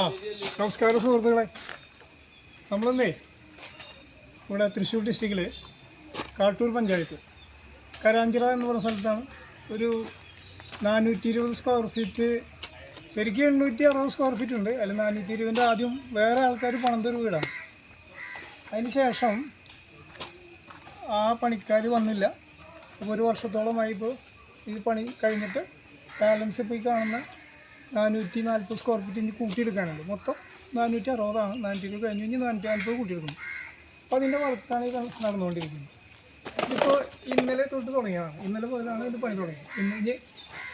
ആ. നമസ്കാരം സുഹൃത്തുക്കളെ. നമ്മളെന്നേ ഇവിടെ തൃശ്ശൂർ ഡിസ്ട്രിക്റ്റിൽ കാട്ടൂർ പഞ്ചായത്ത് കരാഞ്ചിറ എന്ന് പറഞ്ഞ സ്ഥലത്താണ് ഒരു നാനൂറ്റി ഇരുപത് സ്ക്വയർ ഫീറ്റ് ശരിക്കും എണ്ണൂറ്റി അറുപത് സ്ക്വയർ ഫീറ്റ് ഉണ്ട്. അതിൽ നാനൂറ്റി ഇരുപതിന്റെ ആദ്യം വേറെ ആൾക്കാർ പണം ഒരു വീടാണ്. അതിന് ശേഷം ആ പണിക്കാർ വന്നില്ല. ഒരു വർഷത്തോളമായി ഇപ്പോൾ ഈ പണി കഴിഞ്ഞിട്ട് ബാലൻസ് ഇപ്പോൾ ഈ കാണുന്ന നാനൂറ്റി നാൽപ്പത് സ്ക്വയർ ഫീറ്റ് ഇനി കൂട്ടിയെടുക്കാനുണ്ട്. മൊത്തം നാനൂറ്റി അറുപതാണ് നാനൂറ്റി കഴിഞ്ഞ് കഴിഞ്ഞ് നാനൂറ്റി നാൽപ്പത് കൂട്ടിയെടുക്കുന്നു അപ്പോൾ അതിന്റെ വർക്കാണ് നടന്നുകൊണ്ടിരിക്കുന്നത്. ഇപ്പോൾ ഇന്നലെ തൊട്ട് തുടങ്ങിയതാണ്. ഇന്നലെ മുതലാണ് ഇത് പണി തുടങ്ങിയത്. ഇന്ന് ഇനി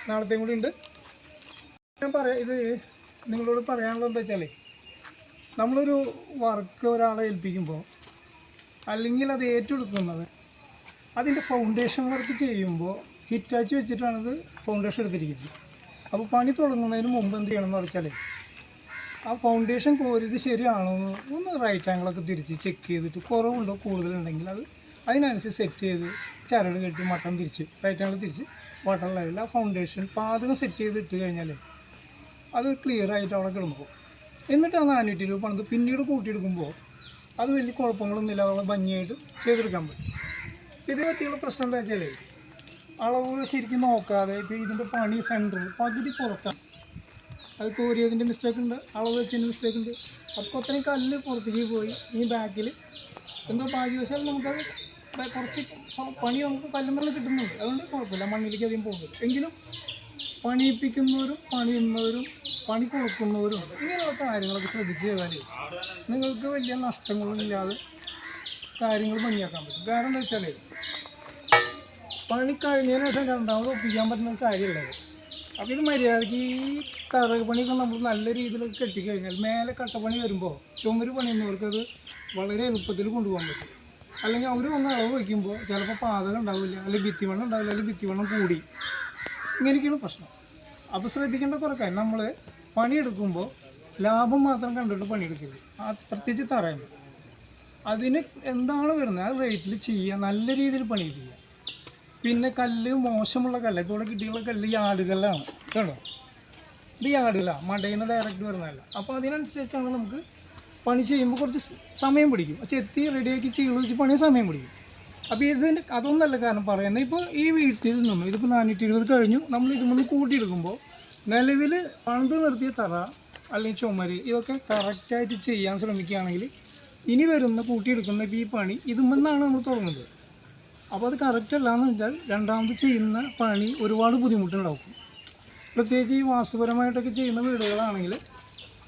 നാളത്തെയും കൂടി ഉണ്ട്. ഞാൻ പറയാം ഇത് നിങ്ങളോട് പറയാനുള്ളത് എന്താ വെച്ചാൽ നമ്മളൊരു വർക്ക് ഒരാളെ ഏൽപ്പിക്കുമ്പോൾ അല്ലെങ്കിൽ അത് ഏറ്റെടുക്കുന്നത് അതിന്റെ ഫൗണ്ടേഷൻ വർക്ക് ചെയ്യുമ്പോൾ ഹിറ്റാച്ച് വെച്ചിട്ടാണത് ഫൗണ്ടേഷൻ എടുത്തിരിക്കുന്നത്. അപ്പോൾ പണി തുടങ്ങുന്നതിന് മുമ്പ് എന്ത് ചെയ്യണം എന്ന് വെച്ചാൽ ആ ഫൗണ്ടേഷൻ കോരിയത് ശരിയാണോ എന്ന് ഒന്ന് റൈറ്റ് ആംഗിളൊക്കെ തിരിച്ച് ചെക്ക് ചെയ്തിട്ട് കുറവുണ്ടോ കൂടുതലുണ്ടെങ്കിൽ അത് അതിനനുസരിച്ച് സെറ്റ് ചെയ്ത് ചരട് കെട്ടി മട്ടം തിരിച്ച് റൈറ്റ് ആംഗിൾ തിരിച്ച് വാട്ടർ ലെവലിൽ ആ ഫൗണ്ടേഷൻ പാതകം സെറ്റ് ചെയ്ത് ഇട്ട് കഴിഞ്ഞാൽ അത് ക്ലിയർ ആയിട്ട് അവിടെ കിടന്നു എന്നിട്ട് ആ നാനൂറ്റി രൂപ പണിത് പിന്നീട് കൂട്ടിയെടുക്കുമ്പോൾ അത് വലിയ കുഴപ്പങ്ങളൊന്നും ഇല്ലാതെ ഭംഗിയായിട്ട് ചെയ്തെടുക്കാൻ പറ്റും. ഇതിനെ പറ്റിയുള്ള പ്രശ്നം എന്താ വെച്ചാൽ അളവ് ശരിക്കും നോക്കാതെ ഇപ്പോൾ ഇതിന്റെ പണി സെന്റർ പകുതി പുറത്താണ്. അത് കോരിയതിന്റെ മിസ്റ്റേക്ക് ഉണ്ട് അളവ് വെച്ചതിന്റെ മിസ്റ്റേക്ക് ഉണ്ട്. അപ്പോൾ അത്രയും കല്ല് പുറത്തേക്ക് പോയി ഈ ബാക്കിൽ എന്തോ ഭാഗ്യവശാൽ നമുക്കത് കുറച്ച് പണി നമുക്ക് കല്ലുമല്ല കിട്ടുന്നുണ്ട്. അതുകൊണ്ട് കുഴപ്പമില്ല മണ്ണിലേക്ക് അധികം പോകുന്നു എങ്കിലും പണിയിപ്പിക്കുന്നവരും പണിയുന്നവരും പണി കൊടുക്കുന്നവരും ഇങ്ങനെയുള്ള കാര്യങ്ങളൊക്കെ ശ്രദ്ധിച്ച് ചെയ്താൽ നിങ്ങൾക്ക് വലിയ നഷ്ടങ്ങളൊന്നും ഇല്ലാതെ കാര്യങ്ങൾ ഭംഗിയാക്കാൻ പറ്റും. കാരണം എന്താ വെച്ചാൽ പണി കഴിഞ്ഞതിന് ശേഷം രണ്ടാമത് ഒപ്പിക്കാൻ പറ്റുന്ന കാര്യമുള്ളത്. അപ്പോൾ ഇത് മര്യാദയ്ക്ക് ഈ തറക് പണിയൊക്കെ നമ്മൾ നല്ല രീതിയിൽ കെട്ടിക്കഴിഞ്ഞാൽ മേലെ കട്ടപ്പണി വരുമ്പോൾ ചുമര് പണിയുന്നവർക്ക് അത് വളരെ എളുപ്പത്തിൽ കൊണ്ടുപോകാൻ പറ്റും. അല്ലെങ്കിൽ അവർ വന്ന് അളവ് വയ്ക്കുമ്പോൾ ചിലപ്പോൾ പാതകം ഉണ്ടാവില്ല അല്ലെങ്കിൽ ഭിത്തിവെള്ളം ഉണ്ടാവില്ല അല്ലെങ്കിൽ ഭിത്തിവെള്ളം കൂടി. ഇങ്ങനെയൊക്കെയാണ് പ്രശ്നം. അപ്പോൾ ശ്രദ്ധിക്കേണ്ട കുറേ നമ്മൾ പണിയെടുക്കുമ്പോൾ ലാഭം മാത്രം കണ്ടിട്ട് പണിയെടുക്കരുത്. പ്രത്യേകിച്ച് തറയുമ്പോൾ അതിന് എന്താണ് വരുന്നത്? ആ റേറ്റിൽ ചെയ്യുക നല്ല രീതിയിൽ പണിയിപ്പിക്കുക പിന്നെ കല്ല് മോശമുള്ള കല്ല്. ഇപ്പോൾ ഇവിടെ കിട്ടിയുള്ള കല്ല് ആടുകല്ലാണ് കേട്ടോ? ഇത് യാടുകല്ല മടയിൽ നിന്ന് ഡയറക്റ്റ് വരുന്നതല്ല. അപ്പോൾ അതിനനുസരിച്ചാണ് നമുക്ക് പണി ചെയ്യുമ്പോൾ കുറച്ച് സമയം പിടിക്കും. ചെത്തി റെഡിയാക്കി ചെയ്ത് വെച്ച് പണി സമയം പിടിക്കും. അപ്പോൾ ഇതിന് അതൊന്നല്ല കാരണം പറയുന്നത്. ഇപ്പോൾ ഈ വീട്ടിൽ നിന്നും ഇതിപ്പോൾ നാനൂറ്റി ഇരുപത് കഴിഞ്ഞു. നമ്മൾ ഇതുമൊന്ന് കൂട്ടിയെടുക്കുമ്പോൾ നിലവിൽ പണിത് നിർത്തിയ തറ അല്ലെങ്കിൽ ചുമര് ഇതൊക്കെ കറക്റ്റായിട്ട് ചെയ്യാൻ ശ്രമിക്കുകയാണെങ്കിൽ ഇനി വരുന്ന കൂട്ടിയെടുക്കുന്ന ഈ പണി ഇതുമെന്നാണ് നമ്മൾ തുടങ്ങുന്നത്. അപ്പോൾ അത് കറക്റ്റ് അല്ലാന്ന് വെച്ചാൽ രണ്ടാമത് ചെയ്യുന്ന പണി ഒരുപാട് ബുദ്ധിമുട്ടുണ്ടാക്കും. പ്രത്യേകിച്ച് ഈ വാസ്തുപരമായിട്ടൊക്കെ ചെയ്യുന്ന വീടുകളാണെങ്കിൽ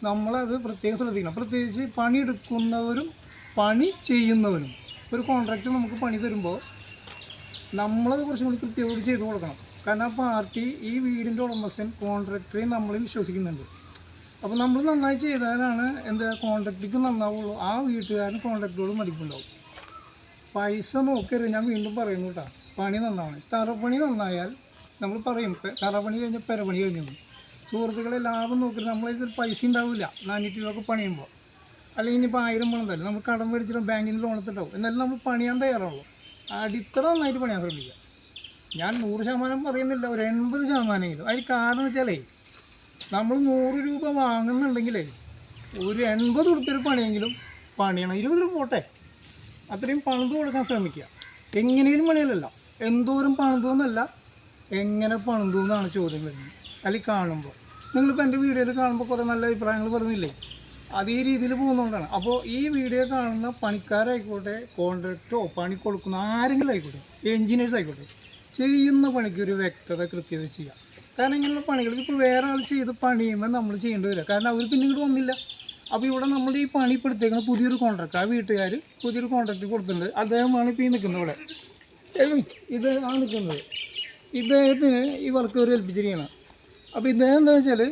നമ്മളത് പ്രത്യേകം ശ്രദ്ധിക്കണം. പ്രത്യേകിച്ച് പണിയെടുക്കുന്നവരും പണി ചെയ്യുന്നവരും ഒരു കോൺട്രാക്റ്റ് നമുക്ക് പണി തരുമ്പോൾ നമ്മളത് കുറച്ചും കൂടി കൃത്യതയോട് ചെയ്ത് കൊടുക്കണം. കാരണം ആ പാർട്ടി ഈ വീടിന്റെ ഉടമസ്ഥൻ കോൺട്രാക്ടറെ നമ്മളെ വിശ്വസിക്കുന്നുണ്ട്. അപ്പോൾ നമ്മൾ നന്നായി ചെയ്താലാണ് എന്താ കോൺട്രാക്റ്റിക്ക് നന്നാവുള്ളൂ. ആ വീട്ടുകാരൻ കോൺട്രാക്ടറോട് മതിപ്പുണ്ടാവും. പൈസ നോക്കരുത് ഞാൻ വീണ്ടും പറയുന്നു കേട്ടോ. പണി നന്നാവണം. തറപ്പണി നന്നായാൽ നമ്മൾ പറയും തറപ്പണി കഴിഞ്ഞ പെരപ്പണി കഴിഞ്ഞു സുഹൃത്തുക്കളെ ലാഭം നോക്കരുത്. നമ്മളിതിൽ പൈസ ഉണ്ടാവില്ല. നാനൂറ്റി രൂപ പണിയുമ്പോൾ. അല്ലെങ്കിൽ ഇനിയിപ്പോൾ ആയിരം പണം തരും. നമ്മൾ കടം മേടിച്ചിട്ട് ബാങ്കിൽ ലോൺ എടുത്തിട്ടാവും എന്നാലും നമ്മൾ പണിയാൻ തയ്യാറുള്ളൂ അടിത്തറ നന്നായിട്ട് പണിയാൻ ശ്രമിക്കുക. ഞാൻ നൂറ് ശതമാനം പറയുന്നില്ല. ഒരു എൺപത് ശതമാനമെങ്കിലും അതിന് കാരണം വെച്ചാലേ നമ്മൾ നൂറ് രൂപ വാങ്ങുന്നുണ്ടെങ്കിലേ ഒരു എൺപത് ഉറുപ്പ്യ പണിയെങ്കിലും പണിയണം. ഇരുപത് രൂപ പോട്ടെ. അത്രയും പണിത് കൊടുക്കാൻ ശ്രമിക്കുക. എങ്ങനെയും പണിയലല്ല എന്തോരം പണിതു എന്നല്ല എങ്ങനെ പണിതു എന്നാണ് ചോദ്യം വരുന്നത്. അല്ലെങ്കിൽ കാണുമ്പോൾ നിങ്ങളിപ്പോൾ എന്റെ വീഡിയോയിൽ കാണുമ്പോൾ കുറേ നല്ല അഭിപ്രായങ്ങൾ പറഞ്ഞില്ലേ അത് ഈ രീതിയിൽ പോകുന്നതുകൊണ്ടാണ് അപ്പോൾ ഈ വീഡിയോ കാണുന്ന പണിക്കാരായിക്കോട്ടെ കോൺട്രാക്റ്റോ പണി കൊടുക്കുന്ന ആരെങ്കിലും ആയിക്കോട്ടെ എഞ്ചിനീയേഴ്സ് ആയിക്കോട്ടെ ചെയ്യുന്ന പണിക്ക് ഒരു വ്യക്തത കൃത്യത ചെയ്യുക. കാരണം ഇങ്ങനെയുള്ള പണികൾക്ക് ഇപ്പോൾ വേറെ ആൾ ചെയ്ത് പണിയുമ്പോൾ നമ്മൾ ചെയ്യേണ്ടി വരിക. കാരണം അവർ പിന്നെ ഇങ്ങോട്ട് വന്നില്ല. അപ്പോൾ ഇവിടെ നമ്മൾ ഈ പണി ഇപ്പോഴത്തേക്കാണ് പുതിയൊരു കോൺട്രാക്ട് ആ വീട്ടുകാർ പുതിയൊരു കോൺട്രാക്ട് കൊടുത്തിട്ടുണ്ട്. അദ്ദേഹമാണ് ഇപ്പോൾ ഈ നിൽക്കുന്നത് ഇവിടെ. ഇത് ആ നിൽക്കുന്നത് ഇദ്ദേഹത്തിന് ഈ വർക്ക് ഒരു ഏൽപ്പിച്ചിരിക്കണം അപ്പോൾ ഇദ്ദേഹം എന്താ വെച്ചാൽ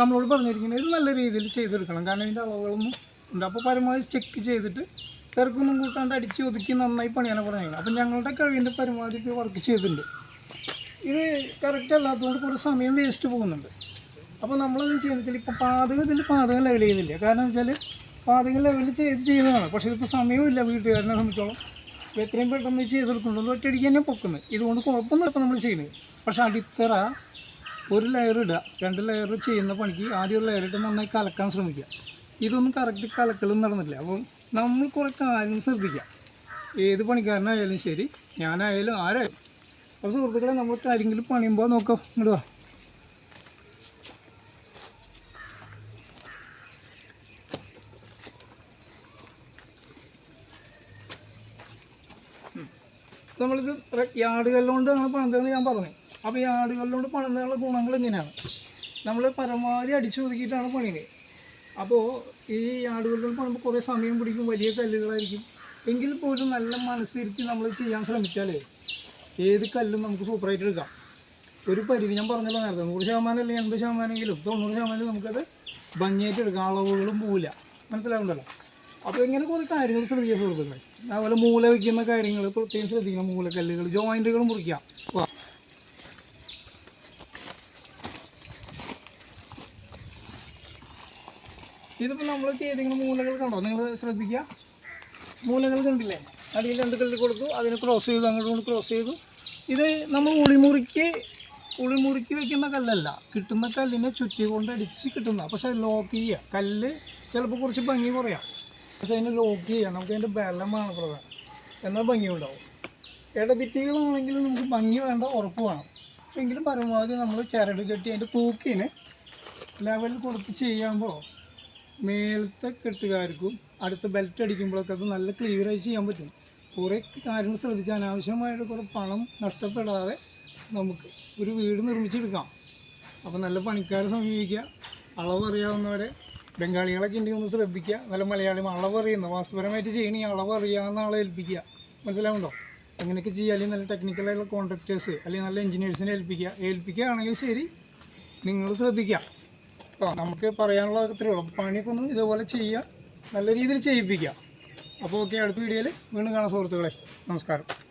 നമ്മളോട് പറഞ്ഞിരിക്കുന്നത് ഇത് നല്ല രീതിയിൽ ചെയ്തെടുക്കണം. കാരണം ഇതിന്റെ അളവുകളൊന്നും ഉണ്ട്. അപ്പോൾ പരമാവധി ചെക്ക് ചെയ്തിട്ട് തിരക്കൊന്നും കൂട്ടാണ്ട് അടിച്ച് ഒതുക്കി നന്നായി പണിയാനാണ് പറഞ്ഞത് അപ്പം ഞങ്ങളുടെ കഴിവിന്റെ പരമാവധി വർക്ക് ചെയ്തിട്ടുണ്ട്. ഇത് കറക്റ്റ് അല്ലാത്തതുകൊണ്ട് കുറേ സമയം വേസ്റ്റ് പോകുന്നുണ്ട്. അപ്പോൾ നമ്മളത് ചെയ്യുന്നത് വെച്ചാൽ ഇപ്പോൾ പാതകം ഇതിൽ പാതകം ലെവൽ ചെയ്യുന്നില്ല? കാരണം വെച്ചാൽ പാതകം ലെവൽ ചെയ്ത് ചെയ്യുന്നതാണ് പക്ഷേ ഇതിപ്പോൾ സമയമില്ല വീട്ടുകാരനെ സംബന്ധിച്ചോളം. എത്രയും പെട്ടെന്ന് ചെയ്തെടുക്കുന്നുണ്ട് ഒറ്റയടിക്ക് തന്നെ പൊക്കുന്നത്. ഇതുകൊണ്ട് കുഴപ്പമൊന്നും ഇപ്പോൾ നമ്മൾ ചെയ്യുന്നത്. പക്ഷേ അടിത്തറ ഒരു ലെയർ ഇടുക. രണ്ട് ലെയർ ചെയ്യുന്ന പണിക്ക് ആദ്യം ഒരു ലെയർ ഇട്ട് നന്നായി കലക്കാൻ ശ്രമിക്കുക. ഇതൊന്നും കറക്റ്റ് കലക്കലും നടന്നില്ല അപ്പോൾ നമ്മൾ കുറേ കാര്യം ശ്രദ്ധിക്കുക. ഏത് പണിക്കാരനായാലും ശരി ഞാനായാലും ആരായാലും. അപ്പോൾ സുഹൃത്തുക്കളെ നമ്മൾ കാര്യങ്ങളിൽ പണിയുമ്പോൾ നോക്കാം. ഇങ്ങോട്ട് നമ്മളിത് യാടുകളിലോണ്ട് നമ്മൾ പണിതെന്ന് ഞാൻ പറഞ്ഞു. അപ്പോൾ യാടുകളിലോണ്ട് പണം പണിതുള്ള ഗുണങ്ങൾ എങ്ങനെയാണ് നമ്മൾ പരമാവധി അടിച്ചു ഒതുക്കിയിട്ടാണ് പണിയുന്നത്. അപ്പോൾ ഈ യാർഡ് കല്ലുകൊണ്ട് പണിയുമ്പോൾ കുറേ സമയം പിടിക്കും വലിയ കല്ലുകളായിരിക്കും. എങ്കിൽ പോലും നല്ല മനസ്സിരുത്തി നമ്മൾ ചെയ്യാൻ ശ്രമിച്ചാലേ ഏത് കല്ലും നമുക്ക് സൂപ്പറായിട്ട് എടുക്കാം. ഒരു പരിധി ഞാൻ പറഞ്ഞല്ലോ നേരത്തെ നൂറ് ശതമാനം അല്ലെങ്കിൽ എൺപത് ശതമാനമെങ്കിലും തൊണ്ണൂറ് ശതമാനം നമുക്കത് ഭംഗിയായിട്ട് എടുക്കാം. അളവുകളും പോവില്ല. മനസ്സിലാവുണ്ടല്ലോ അപ്പോൾ ഇങ്ങനെ കുറേ കാര്യങ്ങൾ ശ്രദ്ധിക്കുക സുഹൃത്തുക്കളെ. അതുപോലെ മൂല വയ്ക്കുന്ന കാര്യങ്ങൾ പ്രത്യേകം ശ്രദ്ധിക്കണം. മൂലക്കല്ലുകൾ ജോയിന്റുകൾ മുറിക്കാം. ഇതിപ്പോൾ നമ്മൾ ചെയ്തിരിക്കുന്ന മൂലകൾ കണ്ടോ? നിങ്ങൾ ശ്രദ്ധിക്കുക മൂലകൾ കണ്ടില്ലേ? അടിയിൽ രണ്ട് കല്ല് കൊടുത്തു അതിന് ക്രോസ് ചെയ്തു അങ്ങോട്ട് ക്രോസ് ചെയ്തു. ഇത് നമ്മൾ ഉളിമുറിക്ക് ഉളിമുറിക്ക് വെക്കുന്ന കല്ലല്ല. കിട്ടുന്ന കല്ലിനെ ചുറ്റി കൊണ്ട് അടിച്ച് കിട്ടുന്ന പക്ഷേ ലോക്ക് ചെയ്യുക. കല്ല് ചിലപ്പോൾ കുറച്ച് ഭംഗി കുറയാം. പക്ഷേ അതിനെ ലോക്ക് ചെയ്യാം നമുക്ക് അതിന്റെ ബലമാണ് പ്രധാനം എന്നാൽ ഭംഗി ഉണ്ടാവും ഇടഭിത്തികളാണെങ്കിൽ നമുക്ക് ഭംഗി വേണ്ട ഉറപ്പ് വേണം. പക്ഷേ എങ്കിലും പരമാവധി നമ്മൾ ചരട് കെട്ടി അതിന്റെ തൂക്കിന് ലെവൽ കൊടുത്ത് ചെയ്യുമ്പോൾ മേലത്തെ കെട്ടുകാർക്കും അടുത്ത ബെൽറ്റ് അടിക്കുമ്പോഴൊക്കെ അത് നല്ല ക്ലിയറായി ചെയ്യാൻ പറ്റും. കുറേ കാര്യങ്ങൾ ശ്രദ്ധിച്ച് അനാവശ്യമായിട്ട് കുറേ പണം നഷ്ടപ്പെടാതെ നമുക്ക് ഒരു വീട് നിർമ്മിച്ചെടുക്കാം. അപ്പോൾ നല്ല പണിക്കാരെ സമീപിക്കുക. അളവ് അറിയാവുന്നവരെ ബംഗാളികളൊക്കെ ഉണ്ടെങ്കിൽ ഒന്ന് ശ്രദ്ധിക്കുക. നല്ല മലയാളി അളവറിയുന്ന വാസ്തുപരമായിട്ട് ചെയ്യണി അളവറിയാവുന്ന ആളെ ഏൽപ്പിക്കുക. മനസ്സിലാവുണ്ടോ അങ്ങനെയൊക്കെ ചെയ്യുക അല്ലെങ്കിൽ നല്ല ടെക്നിക്കലായിട്ടുള്ള കോൺട്രാക്ടേഴ്സ് അല്ലെങ്കിൽ നല്ല എഞ്ചിനീയേഴ്സിനെ ഏൽപ്പിക്കുക. ഏൽപ്പിക്കുകയാണെങ്കിൽ ശരി. നിങ്ങൾ ശ്രദ്ധിക്കുക. അപ്പോൾ നമുക്ക് പറയാനുള്ള അത്രയേ ഉള്ളൂ. പണിയൊക്കെ ഒന്ന് ഇതുപോലെ ചെയ്യുക. നല്ല രീതിയിൽ ചെയ്യിപ്പിക്കുക. അപ്പോൾ ഓക്കെ അടുത്ത വീഡിയോയിൽ വീണ്ടും കാണാം സുഹൃത്തുക്കളെ. നമസ്കാരം.